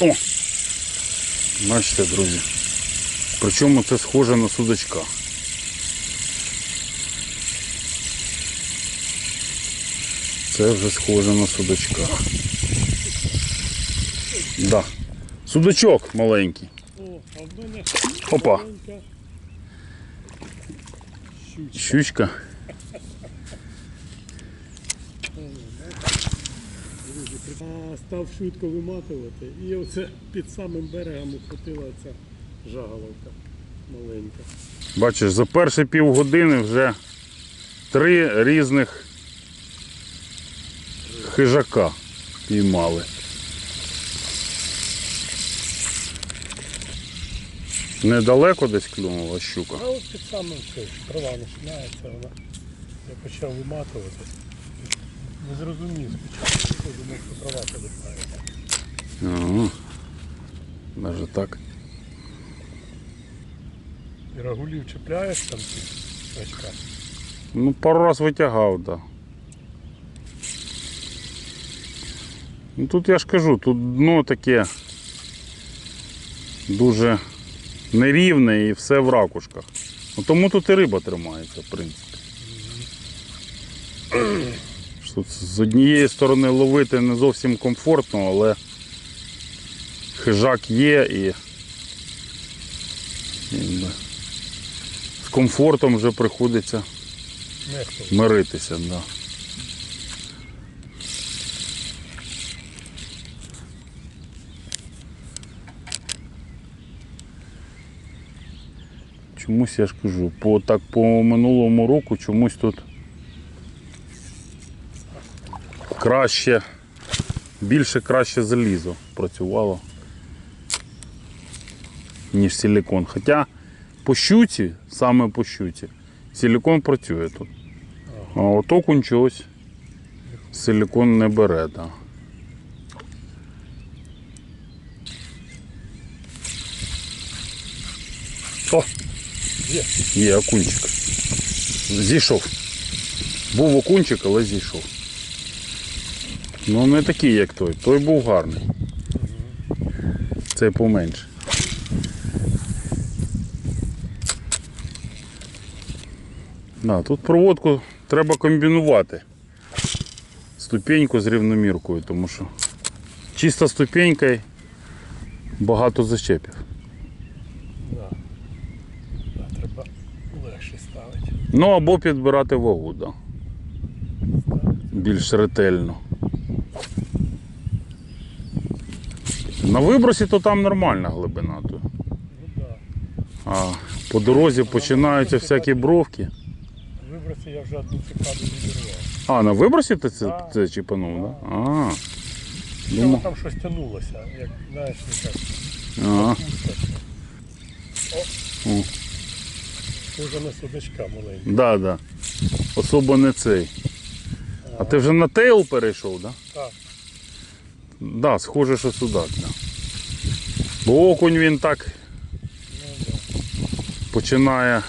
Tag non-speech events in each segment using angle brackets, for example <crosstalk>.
О! Бачите, друзі. Причому це схоже на судачка. Це вже схоже на судачка. Да. Судачок маленький. О, а в мене Опа. маленька щучка. А, став швидко виматувати. І оце під самим берегом ухватила ця жаголовка маленька. Бачиш, за перші півгодини вже три різних хижака піймали. Недалеко десь клюнула щука. А от під самим трава починається, вона. Я почав виматувати. Не зрозумів спочатку, що думав, що трава повертається. Ага. Навіть так. І рагулів чіпляєш там ці очка. Ну, пару раз витягав, так. Да. Ну тут я ж кажу, тут дно таке дуже нерівне і все в ракушках. Ну, тому тут і риба тримається, в принципі. Тут з однієї сторони ловити не зовсім комфортно, але хижак є і з комфортом вже приходиться миритися. Да. Чомусь я ж кажу, по, так по минулому року чомусь тут краще, більше краще залізо працювало, ніж силікон. Хоча по щуці, саме по щуці, силікон працює тут. А от окунь чогось силікон не бере, так. О! Є. Є окунчик. Зійшов. Був окунчик, але зійшов. Ну не такий, як той. Той був гарний. Цей поменше. Да, тут проводку треба комбінувати. Ступеньку з рівноміркою, тому що чиста ступенька багато зачепів. Да. Да, треба легше ставити. Ну або підбирати вагу, да. більш ретельно. На вибросі то там нормальна глибина. То. Ну. А по дорозі починаються всякі бровки. Виброси я вже одну цикаду відірвав. А, на вибросі ти це, Да. це чіпанув, так? Да? А, Воно думав. там щось тянулося, як знаєш, не так. Ага. пусто. О. Схоже на судачка маленький. Да, да. Особо не цей. А ти вже на тейл перейшов, так? Да? Так. Да, схоже, що судак, да. Бо окунь він так починає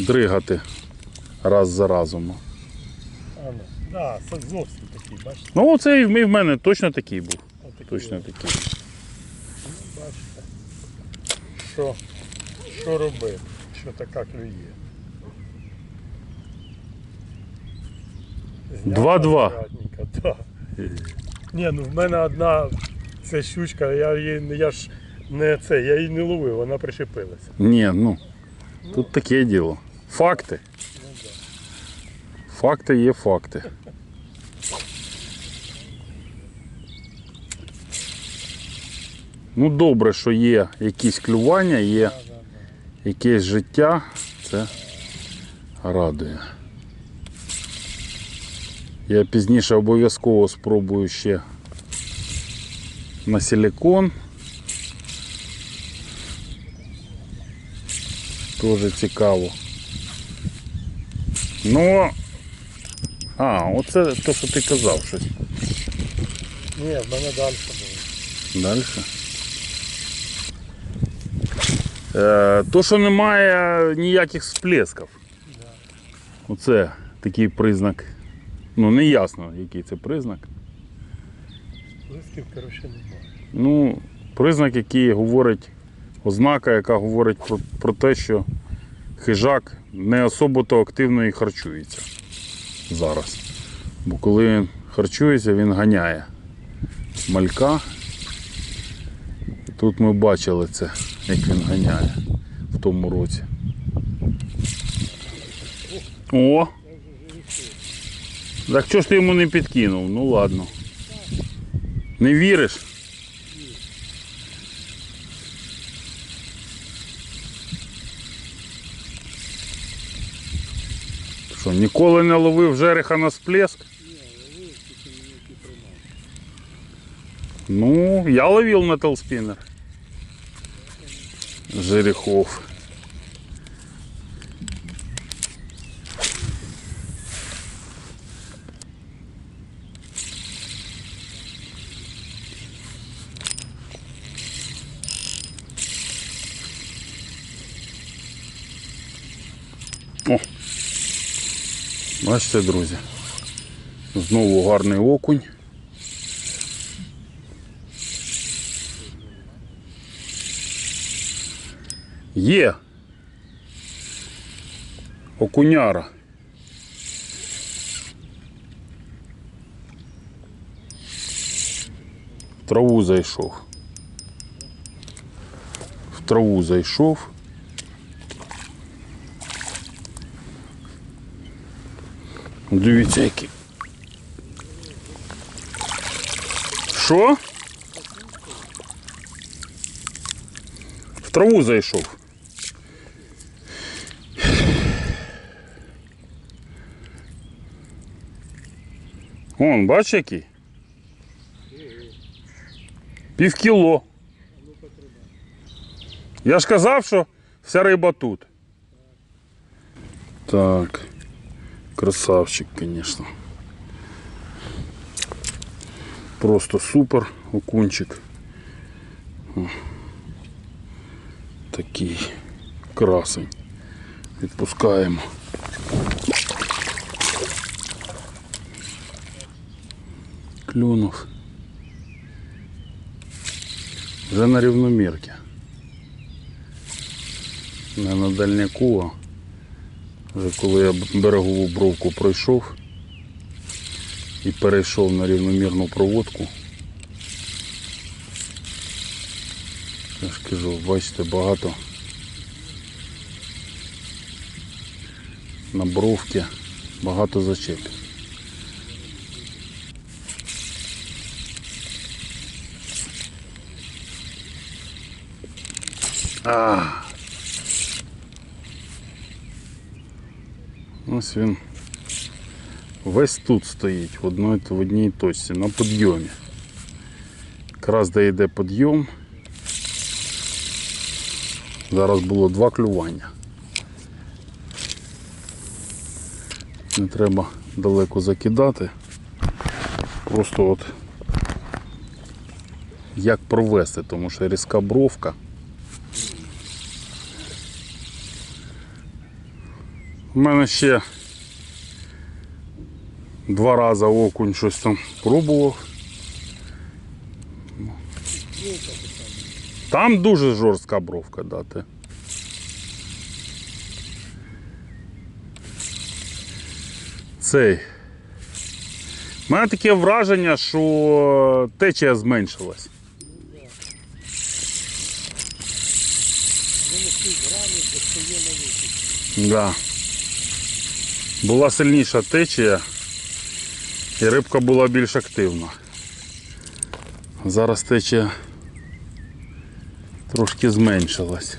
дригати раз за разом. А, ну. Да, це зовсім такий, бачите? Ну, оцей в мене точно такий був. Отакий Точно такий. Ну, бачите. Що, що робити? Що така клює? Зняв Два-два. акуратненько, Да. Ні, ну в мене одна ця щучка, я її я ж не це, я її не ловив, вона причепилася. Ні, ну, тут таке діло. Факти. Факти є факти. Ну, добре, що є якісь клювання, є якесь життя. Це радує. Я пізніше обов'язково спробую ще на силикон. Тоже цікаво. Ну, а, оце те, що ти казав щось. Ні, в мене далі було. Далі. Е, то, що немає ніяких сплесків. Да. Оце такий признак. Ну, не ясно, який це признак. Листів, коротше, немає. Ну, признак, який говорить, ознака, яка говорить про, про те, що хижак не особо то активно і харчується зараз. Бо коли він харчується, він ганяє малька. Тут ми бачили це, як він ганяє в тому році. О! Так чого ж ти йому не підкинув? Ну ладно. Не віриш? Що, ніколи не ловив жереха на сплеск? Ну, я ловил на телспиннер. Жерехов. О! Бачите, друзі. Знову гарний окунь. Є. Окуняра. В траву зайшов. В траву зайшов. Дивіться який. Що? В траву зайшов. Вон, бач який? Пів кіло. Я ж казав, що вся риба тут. Так. Красавчик, конечно. Просто супер окунчик. Такий красень. Відпускаємо. Клюнув. Вже на рівномірці. Не на дальняку, а вже коли я берегову бровку пройшов і перейшов на рівномірну проводку. Я ж кажу, бачите, багато на бровки, багато зачепів. А. Ось він весь тут стоїть, в одній, в одній точці, на підйомі. Якраз де йде підйом. Зараз було два клювання. Не треба далеко закидати. Просто от як провести, тому що різка бровка. У мене ще два рази окунь щось там пробував. Там дуже жорстка бровка дати. Цей. У мене таке враження, що течія зменшилась. Да. Була сильніша течія і рибка була більш активна. Зараз течія трошки зменшилась.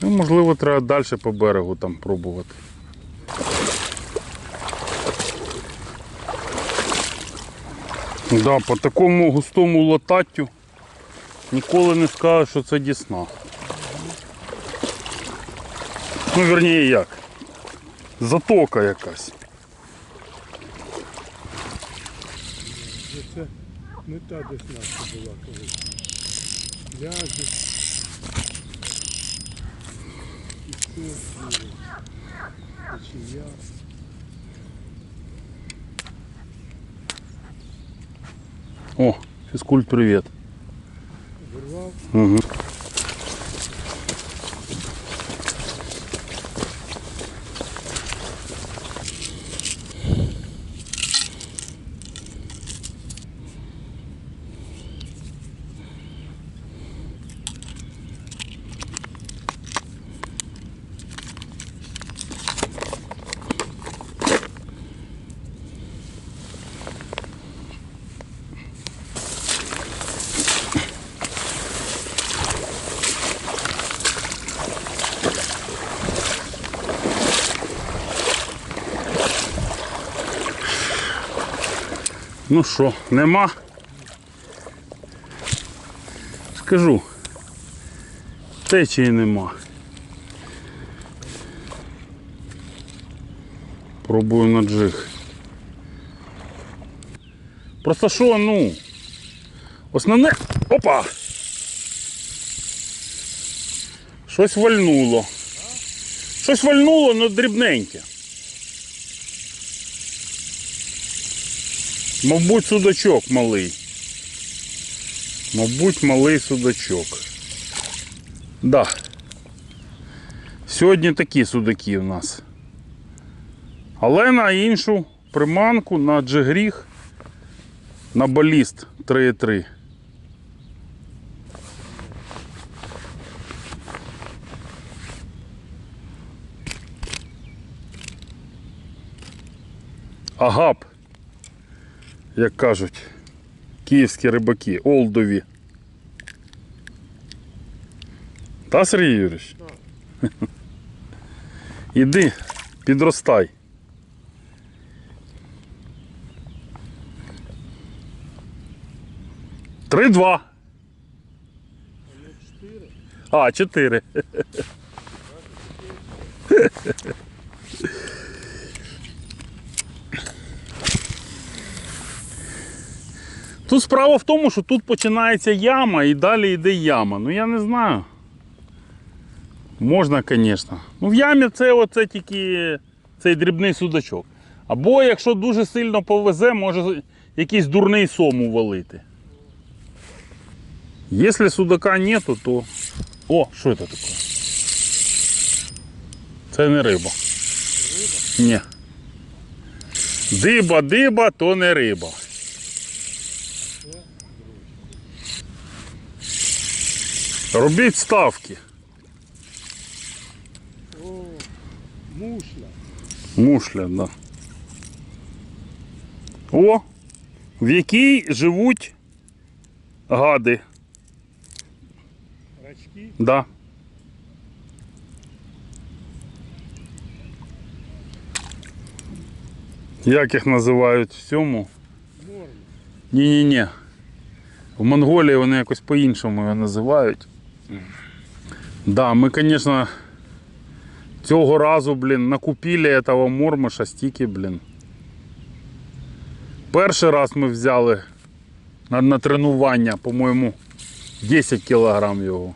Ну, можливо, треба далі по берегу там пробувати. Да, по такому густому лотаттю ніколи не скажу, що це дісна. Ну, вернее, як. Затока якась. Це не та десь наша була колись. Ляжі. І це Течія. О, фізкульт привіт. Вирвав. Угу. Ну що, нема? Скажу. Течії нема. Пробую на джиг. Просто що, ну. Основне. Опа! Щось вальнуло. Щось вальнуло, але дрібненьке. Мабуть, судачок малий. Мабуть, малий судачок. Да. Сьогодні такі судаки в нас. Але на іншу приманку, на джигріг, на баліст 3,3. Агап як кажуть, київські рибаки, олдові. Та, Сергій Юрійович? <laughs> Іди, підростай. Три-два. А, чотири. Тут справа в тому, що тут починається яма і далі йде яма. Ну я не знаю. Можна, звісно. Ну в ямі це оце тільки цей дрібний судачок. Або якщо дуже сильно повезе, може якийсь дурний сом увалити. Якщо судака нету, то. О, що це таке? Це не риба. Риба? Ні. Диба, диба, то не риба. Робіть ставки. О, мушля. Мушля, да. О, в якій живуть гади. Рачки. Да. Як їх називають в цьому? Ні-ні-ні. В Монголії вони якось по-іншому його називають. Да, ми, звісно, цього разу, блін, накупили этого мормиша стільки, блін. Перший раз ми взяли на, на тренування, по-моєму, 10 кілограм його.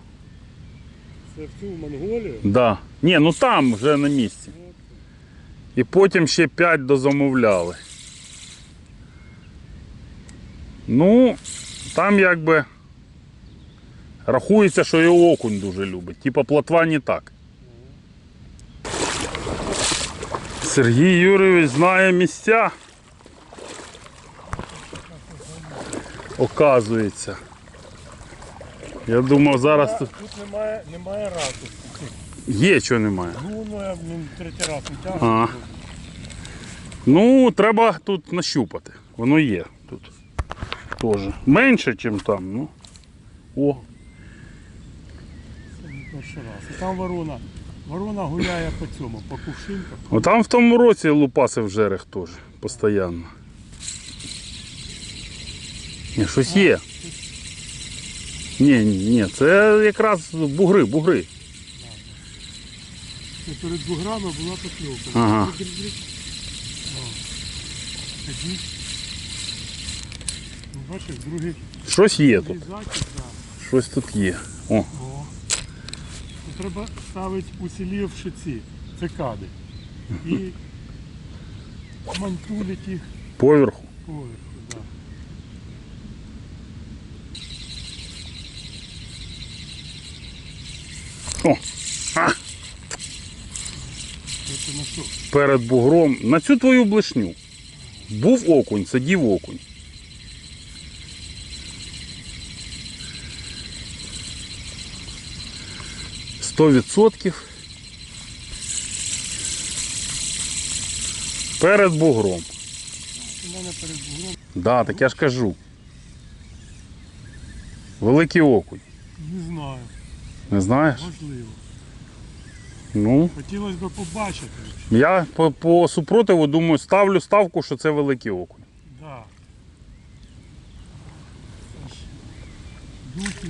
Це в цю Монголію. Да. Ні, ну там вже на місці. І потім ще 5 дозамовляли. Ну, там якби рахується, що і окунь дуже любить. Типа плотва не так. Сергій Юрійович знає місця. Оказується. Я думав, зараз тут Тут немає, немає раку. є, чого немає. Ну, ну я блін, третій раз не А. Ну, треба тут нащупати. Воно є тут. Теж. Менше, ніж там. Ну. О, перший раз. І там ворона. Ворона гуляє по цьому, по кувшинках. О, там в тому році лупасив жерех теж. Постійно. Ні, щось є. Ні, ні, ні, це якраз бугри, бугри. І перед буграми була покльовка. Ага. Тоді. Ну, бачиш, другий, Щось є тут. другий закид, да. Щось тут є. О, О треба ставити уцілівши ці цикади. І мантулить їх поверху. поверху да. О, перед бугром. На цю твою блешню. Був окунь, сидів окунь. Сто відсотків. Перед бугром. У мене перед бугром Да, так я ж кажу. Великий окунь. не знаю. Не знаєш? Можливо. Ну, Хотілося б побачити. я по, по супротиву думаю, ставлю ставку, що це великий окунь. Да. Духи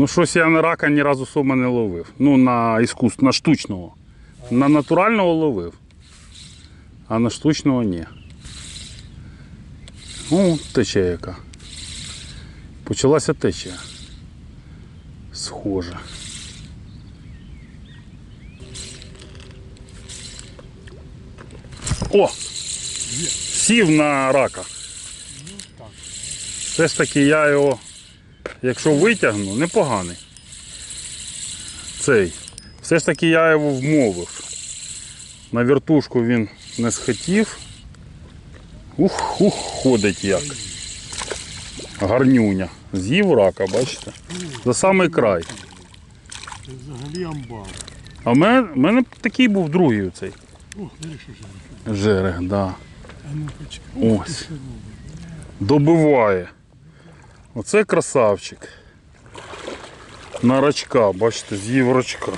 Ну, щось я на рака ні разу сома не ловив. Ну, на іскус, на штучного. На натурального ловив. А на штучного ні. Ну, тече яка. Почалася течія. Схоже. О! Сів на рака. Все ж таки я його, якщо витягну, непоганий. Цей. Все ж таки я його вмовив. На вертушку він не схотів. Ух, ух, ходить як. Гарнюня. З'їв рака, бачите? За самий край. Це взагалі амбар. А в мене, в мене такий був другий оцей. Ох, що жарко. Жерех, да. А ну Ось. Добиває. Оце красавчик. На рачка, бачите, з'їв рачка.